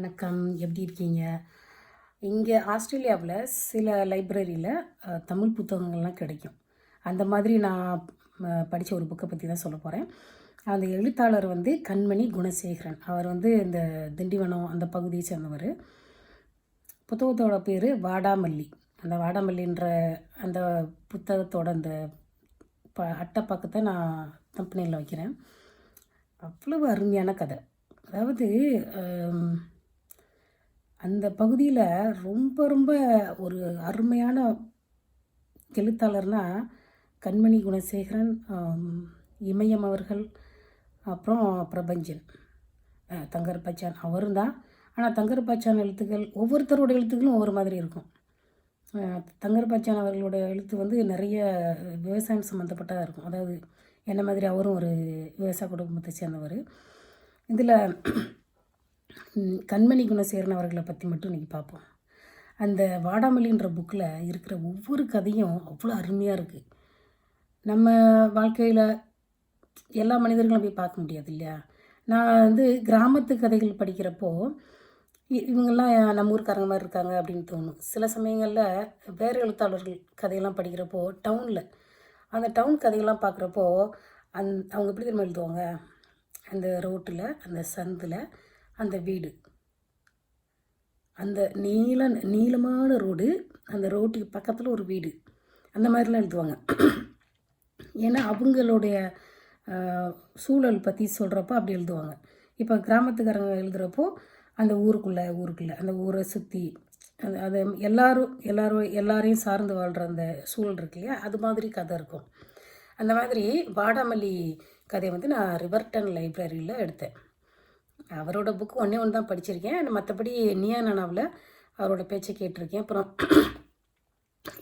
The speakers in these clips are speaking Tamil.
வணக்கம். எப்படி இருக்கீங்க? இங்கே ஆஸ்திரேலியாவில் சில லைப்ரரியில் தமிழ் புத்தகங்கள்லாம் கிடைக்கும். அந்த மாதிரி நான் படித்த ஒரு புக்கை பற்றி தான் சொல்ல போகிறேன் அந்த எழுத்தாளர் வந்து கண்மணி குணசேகரன். அவர் வந்து இந்த திண்டிவனம் அந்த பகுதியை சேர்ந்தவர். புத்தகத்தோட பேர் வாடாமல்லி. அந்த வாடாமல்லின்ற அந்த புத்தகத்தோட அந்த ப அட்டை பக்கத்தை நான் கம்பெனியில் வைக்கிறேன். அவ்வளவு அருமையான கதை. அதாவது அந்த பகுதியில் ரொம்ப ரொம்ப ஒரு அருமையான எழுத்தாளர்னா கண்மணி குணசேகரன் இமயம் அவர்கள் அப்புறம் பிரபஞ்சன். தங்கர் பச்சான். அவரும் தான். ஆனால் தங்கர் பச்சான் எழுத்துக்கள் ஒவ்வொருத்தரோட எழுத்துக்களும் ஒவ்வொரு மாதிரி இருக்கும். தங்கர் பச்சான் அவர்களோட எழுத்து வந்து நிறைய விவசாயம் சம்மந்தப்பட்டதாக இருக்கும். அதாவது என்ன மாதிரி அவரும் ஒரு விவசாய குடும்பத்தை சேர்ந்தவர். இதில் கண்மணி குணசேகரன் அவர்களை பற்றி மட்டும் இன்றைக்கி பார்ப்போம். அந்த வாடாமல்லின்ற புக்கில் இருக்கிற ஒவ்வொரு கதையும் அவ்வளோ அருமையாக இருக்குது நம்ம வாழ்க்கையில் எல்லா மனிதர்களும் போய் பார்க்க முடியாது இல்லையா? நான் வந்து கிராமத்து கதைகள் படிக்கிறப்போ இ- இவங்கெல்லாம் நம்ம ஊருக்காரங்க மாதிரி இருக்காங்க அப்படின்னு தோணும். சில சமயங்களில் வேறு எழுத்தாளர்கள் கதையெல்லாம் படிக்கிறப்போ டவுனில் அந்த டவுன் கதையெல்லாம் பார்க்குறப்போ அந் அவங்க எப்படி தெரியுமா எழுதுவாங்க? அந்த ரோட்டில் அந்த சந்தில் அந்த வீடு. அந்த நீள நீளமான ரோடு அந்த ரோட்டுக்கு பக்கத்தில் ஒரு வீடு. அந்த மாதிரிலாம் எழுதுவாங்க. ஏன்னா அவங்களுடைய சூழல் பற்றி சொல்கிறப்போ அப்படி எழுதுவாங்க. இப்போ கிராமத்துக்காரங்க எழுதுகிறப்போ அந்த ஊருக்குள்ளே ஊருக்குள்ளே அந்த ஊரை சுற்றி அது அது எல்லாரும் எல்லாரும் எல்லாரையும் சார்ந்து வாழ்கிற அந்த சூழல் இருக்கு இல்லையா? அது மாதிரி கதை இருக்கும். அந்த மாதிரி வாடாமல்லி கதையை வந்து நான் ரிவர்டன் லைப்ரரியில் எடுத்தேன். அவரோட புக்கு ஒன்றே ஒன்று தான் படிச்சிருக்கேன். மற்றபடி நியா நானாவில் அவரோட பேச்சை கேட்டிருக்கேன். அப்புறம்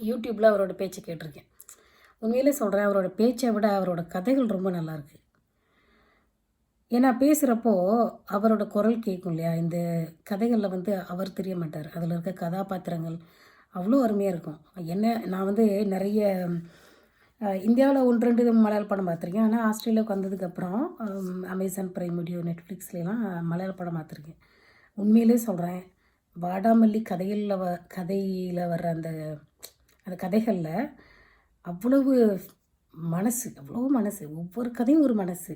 யூடியூப்பில் அவரோட பேச்சை கேட்டிருக்கேன். உண்மையிலே சொல்கிறேன் அவரோட பேச்சை விட அவரோட கதைகள் ரொம்ப நல்லாயிருக்கு ஏன்னா பேசுகிறப்போ அவரோட குரல் கேட்கும் இல்லையா? இந்த கதைகளில் வந்து அவர் தெரிய மாட்டார். அதில் இருக்க கதாபாத்திரங்கள் அவ்வளோ அருமையாக இருக்கும். என்ன நான் வந்து நிறைய இந்தியாவில் ஒன்று ரெண்டு மலையாள படம் பார்த்துருக்கேன். ஆனால் ஆஸ்திரேலியாவுக்கு வந்ததுக்கப்புறம் அமேசான் பிரைம் வீடியோ நெட்ஃப்ளிக்ஸ்லாம் மலையாள படம் பார்த்துருக்கேன். உண்மையிலே சொல்கிறேன் வாடாமல்லி கதைகளில் வ கதையில் வர்ற அந்த அந்த கதைகளில் அவ்வளவு மனசு அவ்வளோ மனசு ஒவ்வொரு கதையும் ஒரு மனசு.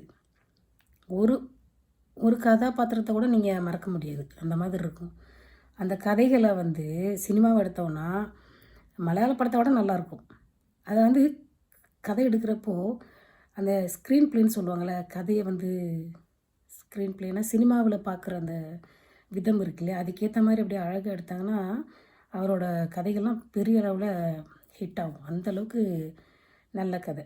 ஒரு ஒரு கதாபாத்திரத்தை கூட நீங்கள் மறக்க முடியாது. அந்த மாதிரி இருக்கும். அந்த கதைகளை வந்து சினிமாவை எடுத்தோன்னா மலையாள படத்தை விட நல்லாயிருக்கும் அதை வந்து கதை எடுக்கிறப்போ அந்த ஸ்க்ரீன் பிளேன்னு சொல்லுவாங்கள்ல கதையை வந்து ஸ்க்ரீன் பிளேனா சினிமாவில் பார்க்குற அந்த விதம் இருக்கு இல்லையா அதுக்கேற்ற மாதிரி அப்படியே அழகாக எடுத்தாங்கன்னா அவரோட கதைகள்லாம் பெரிய அளவில் ஹிட் ஆகும். அந்த அளவுக்கு நல்ல கதை.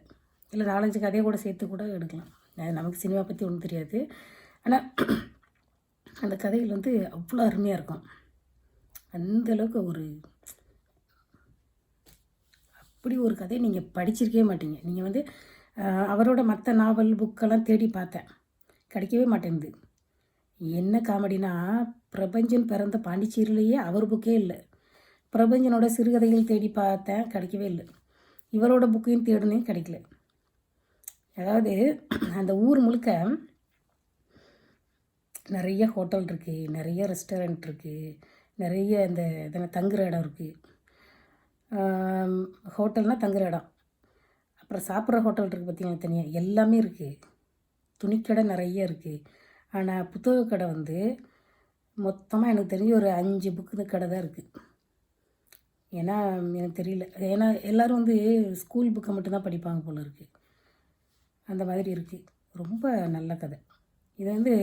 இல்லை நாலஞ்சு கதையை கூட சேர்த்து கூட எடுக்கலாம். நமக்கு சினிமா பற்றி ஒன்றும் தெரியாது. ஆனால் அந்த கதைகள் வந்து அவ்வளோ அருமையாக இருக்கும். அந்தளவுக்கு ஒரு இப்படி ஒரு கதையை நீங்கள் படிச்சிருக்கவே மாட்டீங்க. நீங்கள் வந்து அவரோட மற்ற நாவல் புக்கெல்லாம் தேடி பார்த்தேன். கிடைக்கவே மாட்டேங்குது. என்ன காமெடினா பிரபஞ்சன் பிறந்த பாண்டிச்சேரியிலேயே அவர் புக்கே இல்லை. பிரபஞ்சனோட சிறுகதைகள் தேடி பார்த்தேன் கிடைக்கவே இல்லை. இவரோட புக்கையும் தேடினேன் கிடைக்கல. அதாவது அந்த ஊர் முழுக்க நிறைய ஹோட்டல் இருக்குது நிறைய ரெஸ்டாரண்ட் இருக்குது நிறைய இந்த இதெல்லாம் தங்குற இடம் இருக்குது ஹோட்டல்னால் தங்குற இடம். அப்புறம் சாப்பிட்ற ஹோட்டல் இருக்குது பார்த்திங்களா தனியாக எல்லாமே இருக்குது துணிக்கடை நிறைய இருக்குது ஆனால் புத்தக கடை வந்து மொத்தமாக எனக்கு தெரிஞ்சு ஒரு அஞ்சு புக்கு கடை தான் இருக்குது ஏன்னா எனக்கு தெரியல. ஏன்னா எல்லோரும் வந்து ஸ்கூல் புக்கை மட்டும்தான் படிப்பாங்க போல இருக்குது அந்த மாதிரி இருக்குது ரொம்ப நல்ல கதை. இது வந்து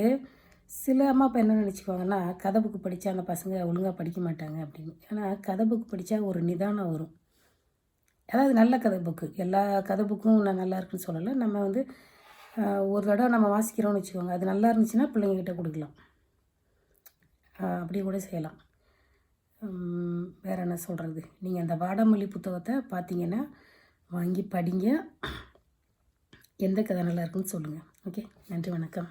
சில அம்மா அப்பா என்ன நினச்சிக்குவாங்கன்னா கதை புக்கு படித்தா அந்த பசங்க ஒழுங்காக படிக்க மாட்டாங்க அப்படின்னு. ஆனால் கதை புக்கு படித்தா ஒரு நிதானம் வரும். அதாவது நல்ல கதை புக்கு எல்லா கதை புக்கும் நான் நல்லா இருக்குன்னு சொல்லலை. நம்ம வந்து ஒரு தடவை நம்ம வாசிக்கிறோம்னு வச்சுக்கோங்க. அது நல்லா இருந்துச்சுன்னா பிள்ளைங்கக்கிட்ட கொடுக்கலாம். அப்படி கூட செய்யலாம். வேறு என்ன சொல்கிறது நீங்கள் அந்த வாடமொழி புத்தகத்தை பார்த்தீங்கன்னா வாங்கி படிங்க. எந்த கதை நல்லா இருக்குன்னு சொல்லுங்கள் ஓகே? நன்றி வணக்கம்.